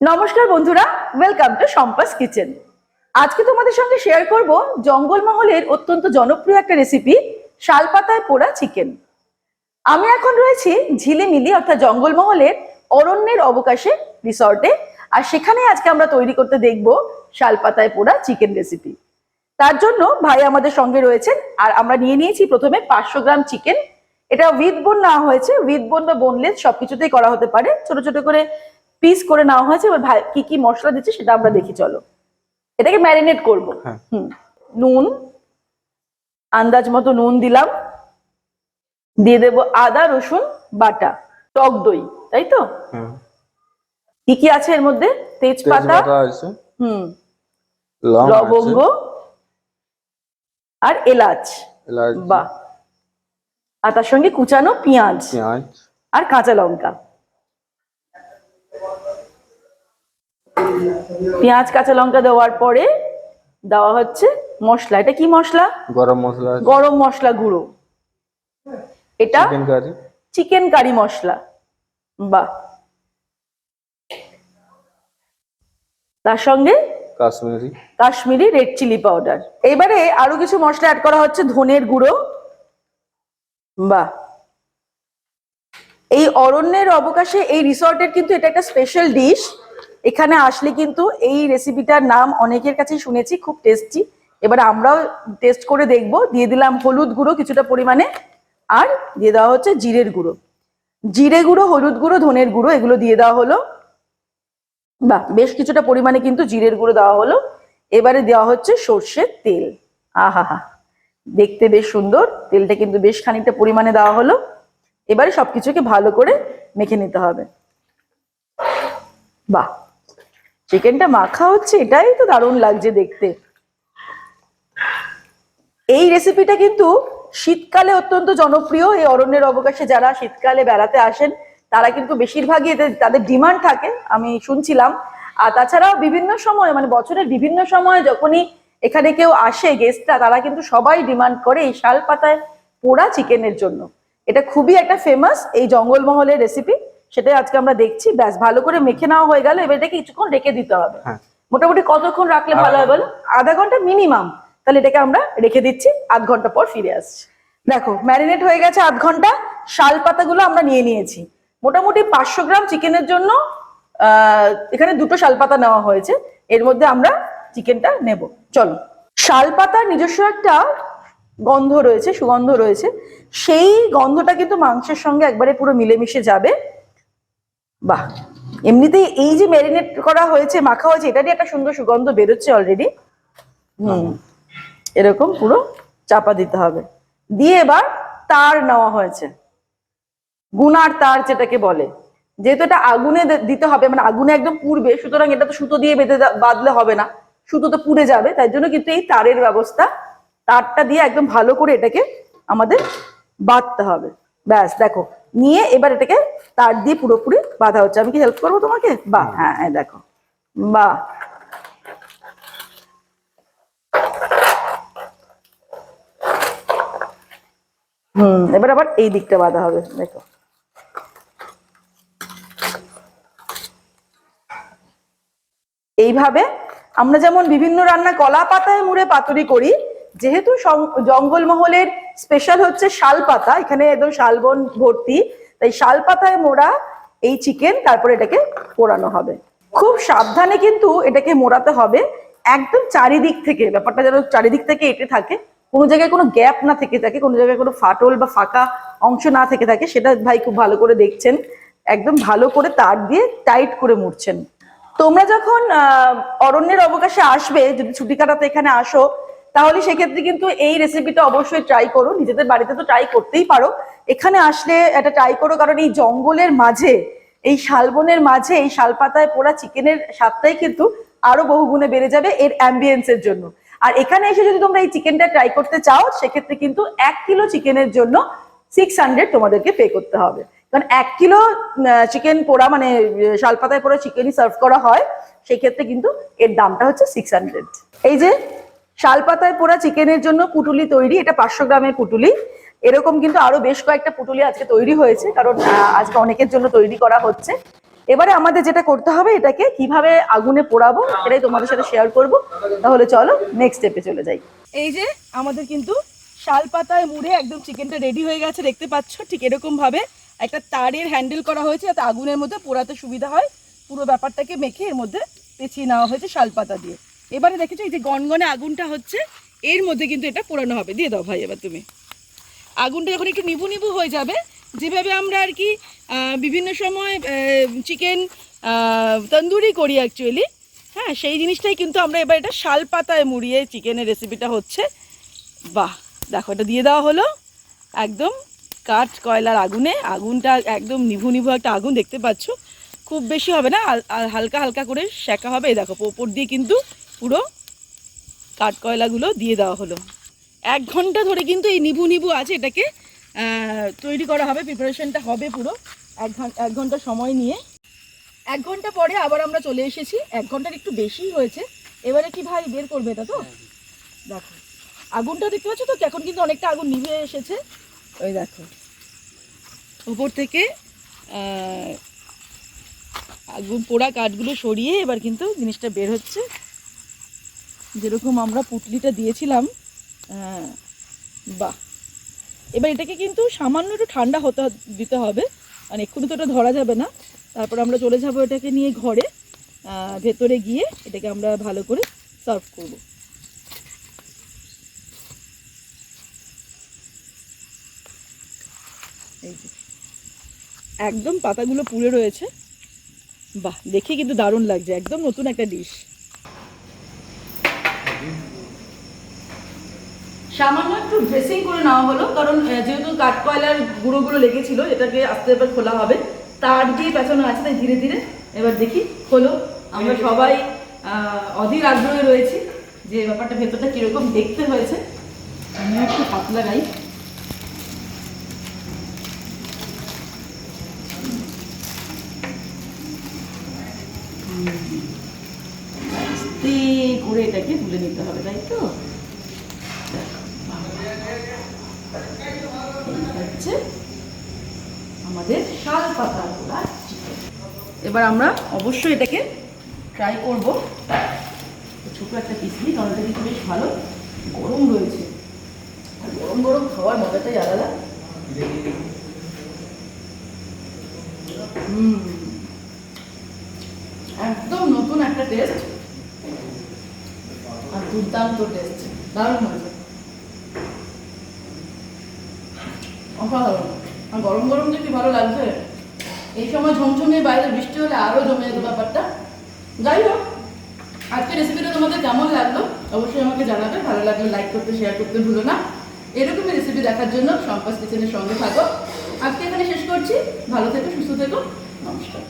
নমস্কার বন্ধুরা welcome to সম্পাস kitchen আজকে তোমাদের সঙ্গে শেয়ার করব জঙ্গলমহলের অত্যন্ত জনপ্রিয় একটা রেসিপি শালপাতায় পোড়া চিকেন আমি এখন রয়েছি ঝিলিমিলি, অর্থাৎ জঙ্গলমহলের অরণ্যের অবকাশে রিসর্টে আর সেখানে আজকে আমরা তৈরি করতে দেখব শালপাতায় পোড়া চিকেন রেসিপি তার জন্য ভাই আমাদের সঙ্গে রয়েছেন, আর আমরা নিয়ে নিয়েছি প্রথমে পাঁচশো গ্রাম চিকেন এটা উইথ বোন নেওয়া হয়েছে উইথ বোন বা বোনলেস সবকিছুতেই করা হতে পারে। ছোট ছোট করে পিস করে নেওয়া হয়েছে এবার ভাই কি কি মশলা দিচ্ছে সেটা আমরা দেখি চলো। এটাকে ম্যারিনেট করব। হ্যাঁ। হুম। নুন আন্দাজ মতো নুন দিলাম। দিয়ে দেব আদা রসুন বাটা টক দই তাই তো? হ্যাঁ। কি কি আছে এর মধ্যে? তেজপাতা হুম। লবঙ্গ আর এলাচ। বা আর তার সঙ্গে কুচানো পেঁয়াজ। আর কাঁচা লঙ্কা। পেঁয়াজ কাঁচা লঙ্কা দেওয়ার পরে দেওয়া হচ্ছে মশলা। এটা কি মশলা? গরম মশলা গরম মশলা গুঁড়ো। এটা চিকেন কারি মশলা। বাহ। তার সঙ্গে Kashmiri. Kashmiri red chilli powder এবারে আরও কিছু মশলা অ্যাড করা হচ্ছে ধনের গুঁড়ো। বা এই অরণ্যের অবকাশে এই রিসর্টের কিন্তু এটা একটা স্পেশাল ডিশ এখানে আসলে কিন্তু এই রেসিপিটার নাম অনেকের কাছে শুনেছি, খুব টেস্টি এবার আমরাও টেস্ট করে দেখব। দিয়ে দিলাম হলুদ গুঁড়ো কিছুটা পরিমাণে। আর দিয়ে দেওয়া হচ্ছে জিরের গুঁড়ো। জিরে গুঁড়ো, হলুদ গুঁড়ো, ধনের গুঁড়ো, এগুলো দিয়ে দেওয়া হলো। বাহ বেশ কিছুটা পরিমাণে কিন্তু জিরের গুঁড়ো দেওয়া হলো। এবারে দেওয়া হচ্ছে সর্ষের তেল। আহা দেখতে বেশ সুন্দর। তেলটা কিন্তু বেশ খানিকটা পরিমাণে দেওয়া হলো। এবারে সবকিছুকে ভালো করে মেখে নিতে হবে। বাহ! চিকেনটা মাখা হচ্ছে, এটাই তো দারুণ লাগছে দেখতে। এই রেসিপিটা কিন্তু শীতকালে অত্যন্ত জনপ্রিয়। এই অরণ্যের অবকাশে যারা শীতকালে বেড়াতে আসেন, তারা কিন্তু বেশিরভাগই এতে তাদের ডিমান্ড থাকে, আমি শুনছিলাম। আর তাছাড়াও বিভিন্ন সময় মানে বছরের বিভিন্ন সময় যখনই এখানে কেউ আসে গেস্টরা তারা কিন্তু সবাই ডিমান্ড করে এই শাল পাতায় পোড়া চিকেনের জন্য। এটা খুবই একটা ফেমাস এই জঙ্গলমহলের রেসিপি সেটাই আজকে আমরা দেখছি। ব্যাস ভালো করে মেখে নেওয়া হয়ে গেল এবার এটাকে কিছুক্ষণ রেখে দিতে হবে। হ্যাঁ। মোটামুটি কতক্ষণ রাখলে ভালো হয় বলো? আধা ঘণ্টা মিনিমাম তাহলে এটাকে আমরা রেখে দিচ্ছি আধ ঘণ্টা পর ফিরে আসছি। দেখো ম্যারিনেট হয়ে গেছে আধ ঘণ্টা। শাল পাতাগুলো আমরা নিয়ে নিয়েছি। মোটামুটি পাঁচশো গ্রাম চিকেনের জন্য আহ, এখানে দুটো শাল পাতা নেওয়া হয়েছে। এর মধ্যে আমরা চিকেনটা নেব। চলো। শাল পাতার নিজস্ব একটা গন্ধ রয়েছে সুগন্ধ রয়েছে। সেই গন্ধটা কিন্তু মাংসের সঙ্গে একবারে পুরো মিলেমিশে যাবে। বাহ। এমনিতেই এই যে ম্যারিনেট করা হয়েছে মাখা হয়েছে এটারই একটা সুন্দর সুগন্ধ বেরোচ্ছে অলরেডি হুম। এরকম পুরো চাপা দিতে হবে। দিয়ে এবার তার নেওয়া হয়েছে। গুনার তার যেটাকে বলে। যেহেতু এটা আগুনে দিতে হবে মানে আগুনে একদম পুড়বে সুতরাং এটা তো সুতো দিয়ে বেঁধে বাঁধলে হবে না। সুতো তো পুড়ে যাবে তাই জন্য কিন্তু এই তারের ব্যবস্থা তারটা দিয়ে একদম ভালো করে এটাকে আমাদের বাঁধতে হবে। ব্যাস দেখো। নিয়ে এবার এটাকে তার দিয়ে পুরোপুরি বাঁধা হচ্ছে। আমি কি হেল্প করব তোমাকে? বাহ হ্যাঁ দেখো। বাহ। হুম এবার আবার এই দিকটা বাঁধা হবে দেখো। এইভাবে আমরা যেমন বিভিন্ন রান্না কলা পাতায় মুড়ে পাতুরি করি যেহেতু জঙ্গলমহলের স্পেশাল হচ্ছে শাল পাতা এখানে একদম শালবন ভর্তি। তাই শাল পাতায় মোড়া এই চিকেন তারপরে এটাকে পোড়ানো হবে। খুব সাবধানে কিন্তু এটাকে মোড়াতে হবে। একদম চারিদিক থেকে, ব্যাপারটা যেন চারিদিক থেকে এটে থাকে, কোনো জায়গায় কোনো গ্যাপ না থেকে থাকে, কোনো জায়গায় কোনো ফাটল বা ফাঁকা অংশ না থেকে থাকে, সেটা ভাই খুব ভালো করে দেখছেন। একদম ভালো করে তার দিয়ে টাইট করে মুড়ছেন। তোমরা যখন অরণ্যের অবকাশে আসবে, যদি ছুটি কাটাতে এখানে আসো তাহলে সেক্ষেত্রে কিন্তু এই রেসিপিটা অবশ্যই ট্রাই করো। নিজেদের বাড়িতে তো ট্রাই করতেই পারো। এখানে আসলে এটা ট্রাই করো কারণ এই জঙ্গলের মাঝে, এই শালবনের মাঝে, এই শালপাতায় পোড়া চিকেনের স্বাদটাই কিন্তু আরও বহুগুণে বেড়ে যাবে এর অ্যাম্বিয়েন্সের জন্য। আর এখানে এসে যদি তোমরা এই চিকেনটা ট্রাই করতে চাও, সেক্ষেত্রে কিন্তু এক কিলো চিকেনের জন্য সিক্স হান্ড্রেড তোমাদেরকে পে করতে হবে। কারণ এক কিলো চিকেন পোড়া মানে শালপাতায় পোড়া চিকেনই সার্ভ করা হয় সেই ক্ষেত্রে কিন্তু এর দামটা হচ্ছে সিক্স হান্ড্রেড এই যে শালপাতায় পোড়া চিকেনের জন্য পুটুলি তৈরি, এটা পাঁচশো গ্রামের পুটুলি। এরকম কিন্তু আরও বেশ কয়েকটা পুটুলি আজকে তৈরি হয়েছে, কারণ আজকে অনেকের জন্য তৈরি করা হচ্ছে। এবারে আমাদের যেটা করতে হবে, এটাকে কীভাবে আগুনে পোড়াবো এটাই তোমাদের সাথে শেয়ার করব। তাহলে চলো নেক্সট স্টেপে চলে যাই। এই যে, আমাদের কিন্তু শাল পাতায় মুড়ে একদম চিকেনটা রেডি হয়ে গেছে, দেখতে পাচ্ছ? ঠিক এরকম ভাবে একটা তারের হ্যান্ডেল করা হয়েছে, যাতে আগুনের মধ্যে পোড়াতে সুবিধা হয়। পুরো ব্যাপারটাকে মেখে এর মধ্যে পেঁচিয়ে নেওয়া হয়েছে শাল পাতা দিয়ে। এবারে দেখেছ এই যে গনগনে আগুনটা হচ্ছে, এর মধ্যে কিন্তু এটা পোড়ানো হবে। দিয়ে দাও ভাই এবার তুমি। আগুনটা যখন একটু নিভু নিভু হয়ে যাবে, যেভাবে আমরা আর কি বিভিন্ন সময় চিকেন তন্দুরি করি অ্যাকচুয়ালি হ্যাঁ সেই জিনিসটাই কিন্তু আমরা এবার এটা শাল পাতায় মুড়িয়ে চিকেনের রেসিপিটা হচ্ছে। বাহ, দেখো এটা দিয়ে দেওয়া হলো। একদম কাঠ কয়লার আগুনে, আগুনটা একদম নিভু নিভু একটা আগুন দেখতে পাচ্ছ। খুব বেশি হবে না হালকা হালকা করে শেখা হবে। দেখো, ওপর দিয়ে কিন্তু পুরো কাঠ কয়লাগুলো দিয়ে দেওয়া হলো। এক ঘণ্টা ধরে কিন্তু এই নিবু নিবু আছে এটাকে তৈরি করা হবে প্রিপারেশনটা হবে পুরো। এক ঘণ্টা এক ঘণ্টা সময় নিয়ে। এক ঘণ্টা পরে আবার আমরা চলে এসেছি। এক ঘণ্টার একটু বেশি হয়েছে। এবারে কি ভাই বের করবে এটা তো? দেখো। আগুনটা দেখতে পাচ্ছ তো? এখন কিন্তু অনেকটা আগুন নিভে এসেছে। ওই দেখো। উপর থেকে আগুন পোড়া কাঠগুলো সরিয়ে এবার কিন্তু জিনিসটা বের হচ্ছে। যেরকম আমরা পুটলিটা দিয়েছিলাম আহ, বাহ। এবার এটাকে কিন্তু সামান্য একটু ঠান্ডা হতে দিতে হবে আর এক্ষুনি তো এটা ধরা যাবে না। তারপর আমরা চলে যাব এটাকে নিয়ে ঘরে ভেতরে গিয়ে এটাকে আমরা ভালো করে সার্ভ করব। এই একদম পাতাগুলো পুড়ে রয়েছে। বাহ দেখে কিন্তু দারুণ লাগছে একদম নতুন একটা ডিশ সামান্য একটু ড্রেসিং করে নেওয়া হলো, কারণ যেহেতু কাঠকয়লার গুঁড়োগুলো লেগেছিল, এটাকে আস্তে এবার খোলা হবে। তার দিয়ে পেছানো আছে, তাই ধীরে ধীরে এবার দেখি খোলো। আমরা সবাই অধীর আগ্রহে রয়েছি যে ব্যাপারটা ভেতরটা কীরকম দেখতে হয়েছে। আমি একটু হাত লাগাই করে এটাকে তুলে নিতে হবে, তাই তো? হচ্ছে আমাদের শাল পাতা পোড়া চিকেন। এবার আমরা অবশ্যই এটাকে ট্রাই করব। ছোট একটা পিস নিই কারণ কিন্তু বেশ ভালো। গরম রয়েছে। আর গরম গরম খাওয়ার মজাটাই আলাদা। হুম। একদম নতুন একটা টেস্ট আর দুর্দান্ত টেস্ট দারুণ হয়েছে। অসাধারণ। আর গরম গরম যে কি ভালো লাগছে, এই সময় ঝমঝমে বাইরে বৃষ্টি হলে আরও জমে যেত ব্যাপারটা। যাই হোক আজকে রেসিপিটা তোমাদের কেমন লাগল অবশ্যই আমাকে জানাবে। ভালো লাগলে লাইক করতে শেয়ার করতে ভুলো না। এরকমই রেসিপি দেখার জন্য সম্পাস কিচেনের সঙ্গে থাকো। আজকে এখানে শেষ করছি। ভালো থেকো, সুস্থ থেকো। নমস্কার।